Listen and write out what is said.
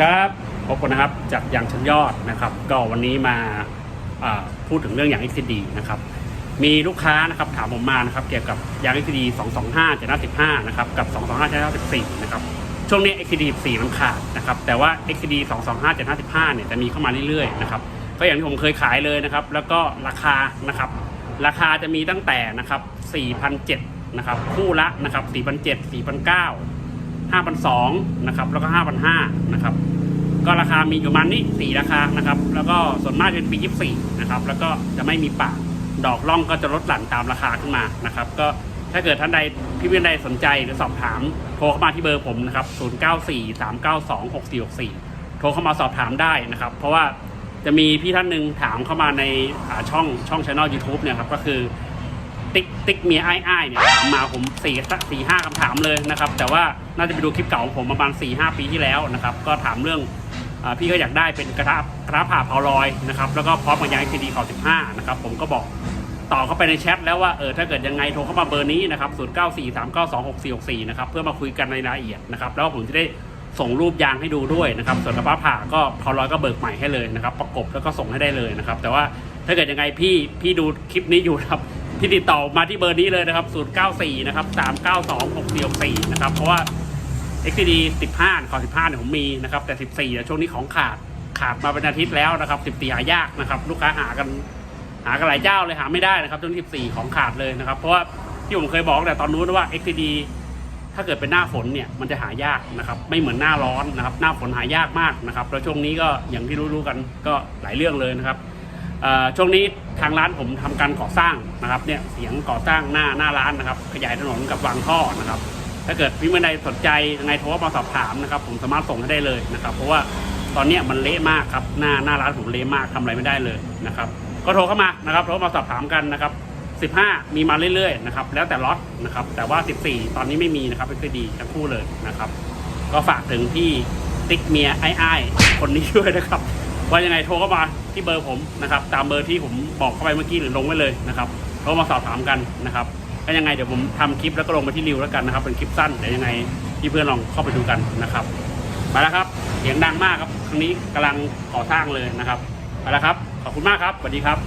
ครับพบกันนะครับจากอย่างชั้นยอดนะครับ ก็วันนี้มาอ่าพูดถึงเรื่องอย่าง XCD นะครับ มีลูกค้านะครับถามผมมานะครับ เกี่ยวกับยาง XCD 225 715นะครับกับ 225 714นะครับช่วงนี้ XCD 14มันขาดนะครับ แต่ว่า XCD 225 755เนี่ยจะมีเข้ามาเรื่อยๆนะครับก็อย่างที่ผมเคยขายเลยนะครับ แล้วก็ราคานะครับ ราคาจะมีตั้งแต่นะครับ4,007นะครับคู่ละนะครับ4,007 4,009 5,200นะครับแล้วก็5,500นะครับก็ราคามีอยู่ประมาณนี้สี่ราคานะครับแล้วก็ส่วนมากจะเป็นปี 24นะครับแล้วก็จะไม่มีปากดอกล่องก็จะลดหลั่นตามราคาขึ้นมานะครับก็ถ้าเกิดท่านใดพี่เพื่อนใดสนใจหรือสอบถามโทรเข้ามาที่เบอร์ผมนะครับ 0943926464 โทรเข้ามาสอบถามได้นะครับ เพราะว่าจะมีพี่ท่านหนึ่งถามเข้ามาในช่องช่องช anel YouTube เนี่ยครับก็คือ ติ๊กติ๊กเมียไอ้ไอ้เนี่ยถามมาผมสี่สี่ห้าคำถามเลยนะครับ แต่ว่าน่าจะไปดูคลิปเก่าของผมประมาณ4ี่ห้าปีที่แล้วนะครับ ก็ถามเรื่องอพี่ก็อยากได้เป็นกระทะกระทะผ่าเผาลอยนะครับ แล้วก็พร้อมกับยางซีดีขอ15นะครับ ผมก็บอกต่อเข้าไปในแชทแล้วว่าเออถ้าเกิดยังไงโทรเข้ามาเบอร์นี้นะครับ0 9 4 3 9 2 6 4 6 4นะครับ เพื่อมาคุยกันในรายละเอียดนะครับ แล้วผมจะได้ส่งรูปยางให้ดูด้วยนะครับ ส่วนกระทะผ่าก็เผาลอยก็เบิกใหม่ให้เลยนะครับ ประกบแล้วก็ส่งให้ได้เลยนะครับ แต่ว่าถ้าเกิดยังไงพี่พี่ดูคลิปนี้อยู่ครับ ที่ติดต่อมาที่เบอร์นี้เลยนะครับ 094 นะครับ 392 6464 นะครับ เพราะว่า XCD 15 ขอ 15เนี่ยผมมีนะครับ แต่ 14เนี่ยช่วงนี้ของขาด ขาดมาเป็นอาทิตย์แล้วนะครับ 14หายากนะครับ ลูกค้าหากัน หากันหลายเจ้าเลยหาไม่ได้นะครับจน14 ของขาดเลยนะครับ เพราะว่าที่ผมเคยบอกแต่ตอนนู้นว่า XCD ถ้าเกิดเป็นหน้าฝนเนี่ยมันจะหายากนะครับ ไม่เหมือนหน้าร้อนนะครับ หน้าฝนหายากมากนะครับ แล้วช่วงนี้ก็อย่างที่รู้ๆกันก็หลายเรื่องเลยนะครับ ช่วงนี้ทางร้านผมทำการก่อสร้างนะครับเนี่ยเสียงก่อสร้างหน้าหน้าร้านนะครับ ขยายถนนกับวางท่อนะครับ ถ้าเกิดพี่เมื่อใดสนใจยังไงโทรมาสอบถามนะครับ ผมสามารถส่งให้ได้เลยนะครับ เพราะว่าตอนนี้มันเละมากครับหน้าหน้าร้านผมเละมากทำอะไรไม่ได้เลยนะครับ ก็โทรเข้ามานะครับโทรมาสอบถามกันนะครับ15 มีมาเรื่อยๆนะครับแล้วแต่ล็อตนะครับ แต่ว่า 14 ตอนนี้ไม่มีนะครับเป็นดีทั้งคู่เลยนะครับ ก็ฝากถึงพี่ติ๊กเมียไอ้ไอ้คนนี้ด้วยนะครับ ว่ายังไงโทรเข้ามา ที่เบอร์ผมนะครับตามเบอร์ที่ผมบอกเข้าไปเมื่อกี้หรือลงไว้เลยนะครับโทรมาสอบถามกันนะครับก็ยังไงเดี๋ยวผมทำคลิปแล้วก็ลงไปที่ริวแล้วกันนะครับเป็นคลิปสั้นเดี๋ยวยังไงที่เพื่อนลองเข้าไปดูกันนะครับไปแล้วครับเสียงดังมากครับครั้งนี้กำลังก่อสร้างเลยนะครับไปแล้วครับขอบคุณมากครับสวัสดีครับ